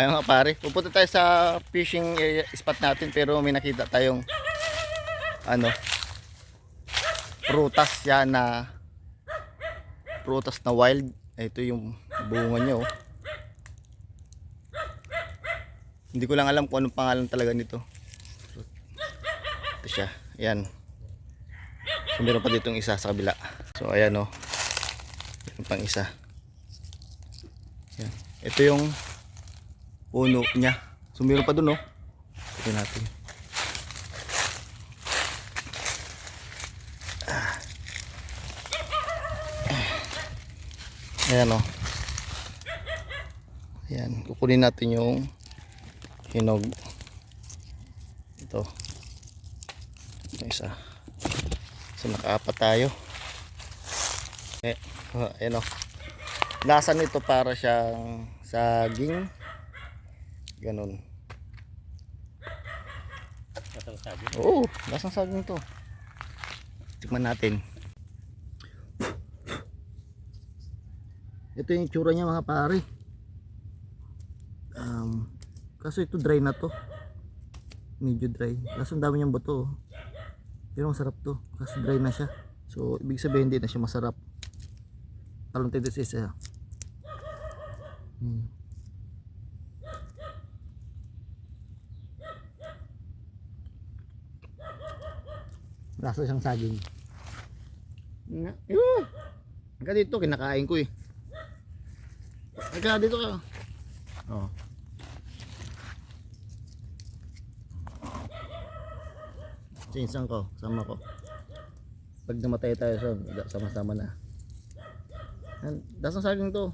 Ayun nga pare, pupunta tayo sa fishing area, spot natin pero may nakita tayong ano prutas yan na prutas na wild. Ito yung bunga niya oh. Hindi ko lang alam kung anong pangalan talaga nito. Ito siya. Ayan. So, meron pa ditong isa sa kabila. So ayan oh. Pang isa. Ayan. Ito yung puno niya. So meron pa dun oh. Tignan natin. Ayan oh. Ayan, kukunin natin yung hinog. Ito. Isa. So nakaapat tayo. Eh, oh, ayan oh. Lasa nito para siyang saging. Ganun. Kasang sabi. Oo, lasang saging to. Tikman natin. Ito yung tsura niya mga pare. Um, kaso ito dry na to. Medyo dry. Kaso ang dami niyang buto. oh. Pero masarap to. Kaso dry na siya. So, ibig sabihin hindi na siya masarap. Talong tito sa isa. Hmm. Lasa siyang saging. Nga. Yun. Hanggang dito, kinakain ko eh. Hanggang dito ka. Oh. Sinsan ko, sama ko. Pag namatay tayo sa sama-sama na. Dasang saging to.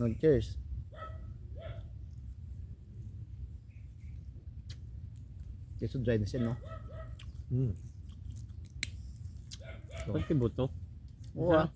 No, cheers. Cheers to dry na siya, no? Hmm. Pag tibuto. Oo ah.